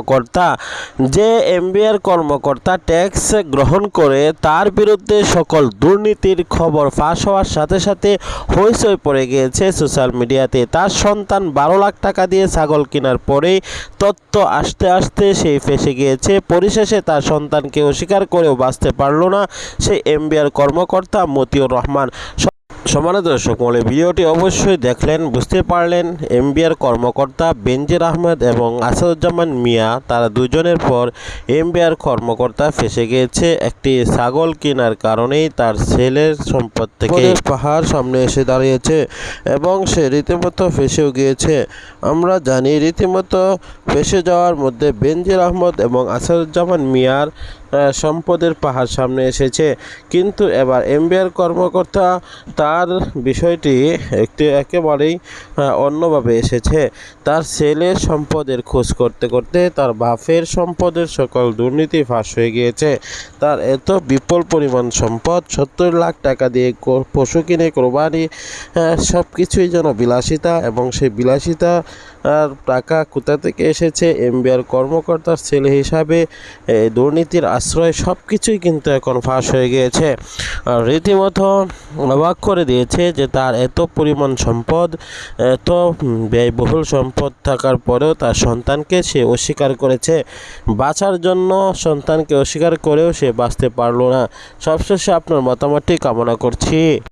কর্মকর্তা, যে এমবিআর কর্মকর্তা ট্যাক্স গ্রহণ করে তার বিরুদ্ধে সকল দুর্নীতির খবর ফাঁস হওয়ার সাথে সাথে হইচই পড়ে গিয়েছে সোশ্যাল মিডিয়াতে। তার সন্তান বারো লাখ টাকা দিয়ে ছাগল কেনার পরে তত্ত্ব আসতে আসতে সেই ফেসে গিয়েছে। পরিশেষে তার সন্তানকে অস্বীকার করেও বাঁচতে পারল না সেই এমবিআর কর্মকর্তা মতিউর রহমান। সমানে দর্শক মলে ভিডিওটি অবশ্যই দেখলেন, বুঝতে পারলেন, এমবিআর কর্মকর্তা বেনজির আহমেদ এবং আসাদুজ্জামান মিয়া, তারা দুজনের পর এমবিআর কর্মকর্তা ফেসে গিয়েছে একটি ছাগল কেনার কারণেই তার ছেলের সম্পদ থেকে। পাহাড় সামনে এসে দাঁড়িয়েছে এবং সে রীতিমতো ফেসেও গিয়েছে। আমরা জানি রীতিমতো ফেসে যাওয়ার মধ্যে বেনজির আহমদ এবং আসাদুজ্জামান মিয়ার সম্পদের পাহাড় সামনে এসেছে। কিন্তু এবার এমবিআর কর্মকর্তা তার বিষয়টি একটি একেবারেই অন্যভাবে এসেছে। তার ছেলের সম্পদের খোঁজ করতে করতে তার বাফের সম্পদের সকল দুর্নীতি ফাঁস হয়ে গিয়েছে। তার এত বিপুল পরিমাণ সম্পদ, সত্তর লাখ টাকা দিয়ে পশু কিনে, কোরবানি সব কিছুই যেন বিলাসিতা এবং সেই বিলাসিতা টাকা কোথা থেকে এসেছে? এমবিআর কর্মকর্তার ছেলে হিসাবে দুর্নীতির আশ্রয় সব কিছুই কিন্তু এখন ফাঁস হয়ে গিয়েছে। রীতিমতো অবাক করে দিয়েছে যে তার এত পরিমাণ সম্পদ, এত ব্যয়বহুল সম্পদ থাকার পরেও তার সন্তানকে সে অস্বীকার করেছে। বাঁচার জন্য সন্তানকে অস্বীকার করেও সে বাঁচতে পারল না। সবশেষে আপনার মতামতটি কামনা করছি।